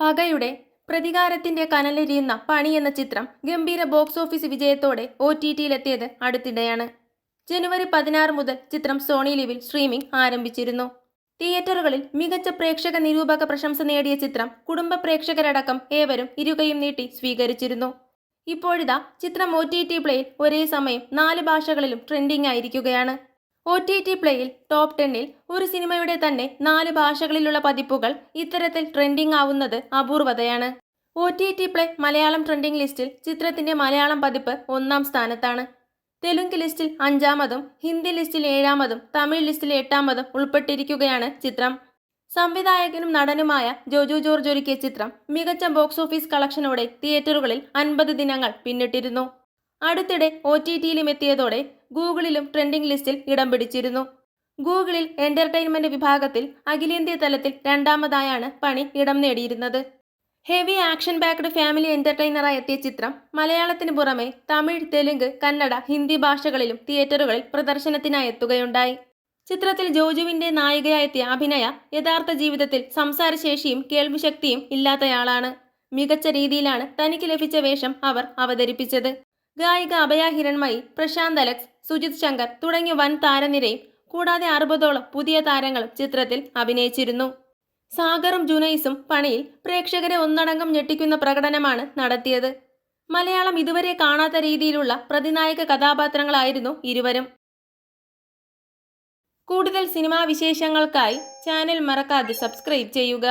പകയുടെ പ്രതികാരത്തിന്റെ കനലെരിയുന്ന പണി എന്ന ചിത്രം ഗംഭീര ബോക്സ് ഓഫീസ് വിജയത്തോടെ ഒ ടി ടിയിലെത്തിയത് അടുത്തിടെയാണ്. ജനുവരി പതിനാറ് മുതൽ ചിത്രം സോണി ലിവിൽ സ്ട്രീമിംഗ് ആരംഭിച്ചിരുന്നു. തിയേറ്ററുകളിൽ മികച്ച പ്രേക്ഷക നിരൂപക പ്രശംസ നേടിയ ചിത്രം കുടുംബ പ്രേക്ഷകരടക്കം ഏവരും ഇരുകയും നീട്ടി സ്വീകരിച്ചിരുന്നു. ഇപ്പോഴിതാ ചിത്രം ഒ ടി ടി പ്ലേയിൽ ഒരേ സമയം നാല് ഭാഷകളിലും ട്രെൻഡിംഗ് ആയിരിക്കുകയാണ്. ഒ ടി ടി പ്ലേയിൽ ടോപ്പ് ടെന്നിൽ ഒരു സിനിമയുടെ തന്നെ നാല് ഭാഷകളിലുള്ള പതിപ്പുകൾ ഇത്തരത്തിൽ ട്രെൻഡിംഗ് ആവുന്നത് അപൂർവതയാണ്. O T T play Malayalam trending ലിസ്റ്റിൽ ചിത്രത്തിന്റെ മലയാളം പതിപ്പ് ഒന്നാം സ്ഥാനത്താണ്. തെലുങ്ക് ലിസ്റ്റിൽ അഞ്ചാമതും ഹിന്ദി ലിസ്റ്റിൽ ഏഴാമതും തമിഴ് ലിസ്റ്റിൽ എട്ടാമതും ഉൾപ്പെട്ടിരിക്കുകയാണ് ചിത്രം. സംവിധായകനും നടനുമായ ജോജു ജോർജ് ഒരുക്കിയ ചിത്രം മികച്ച ബോക്സ് ഓഫീസ് കളക്ഷനോടെ തിയേറ്ററുകളിൽ അൻപത് ദിനങ്ങൾ പിന്നിട്ടിരുന്നു. അടുത്തിടെ ഒ ടി ടിയിലും എത്തിയതോടെ ഗൂഗിളിലും ട്രെൻഡിംഗ് ലിസ്റ്റിൽ ഇടം പിടിച്ചിരുന്നു. ഗൂഗിളിൽ എന്റർടൈൻമെന്റ് വിഭാഗത്തിൽ അഖിലേന്ത്യാ തലത്തിൽ രണ്ടാമതായാണ് പണി ഇടം നേടിയിരുന്നത്. ഹെവി ആക്ഷൻ ബാക്ക്ഡ് ഫാമിലി എന്റർടൈനറായി എത്തിയ ചിത്രം മലയാളത്തിന് പുറമെ തമിഴ് തെലുങ്ക് കന്നഡ ഹിന്ദി ഭാഷകളിലും തിയേറ്ററുകളിൽ പ്രദർശനത്തിനായി എത്തുകയുണ്ടായി. ചിത്രത്തിൽ ജോജുവിന്റെ നായികയായെത്തിയ അഭിനയ യഥാർത്ഥ ജീവിതത്തിൽ സംസാരശേഷിയും കേൾവിശക്തിയും ഇല്ലാത്തയാളാണ്. മികച്ച രീതിയിലാണ് തനിക്ക് ലഭിച്ച വേഷം അവർ അവതരിപ്പിച്ചത്. ഗായിക അഭയ ഹിരൺമയി പ്രശാന്ത് അലക്സ് സുജിത് ശങ്കർ തുടങ്ങിയ വൻ താരനിരയും കൂടാതെ അറുപതോളം പുതിയ താരങ്ങളും ചിത്രത്തിൽ അഭിനയിച്ചിരുന്നു. സാഗറും ജുനൈസും പണിയിൽ പ്രേക്ഷകരെ ഒന്നടങ്കം ഞെട്ടിക്കുന്ന പ്രകടനമാണ് നടത്തിയത്. മലയാളം ഇതുവരെ കാണാത്ത രീതിയിലുള്ള പ്രതിനായക കഥാപാത്രങ്ങളായിരുന്നു ഇരുവരും. കൂടുതൽ സിനിമാ വിശേഷങ്ങൾക്കായി ചാനൽ മറക്കാതെ സബ്സ്ക്രൈബ് ചെയ്യുക.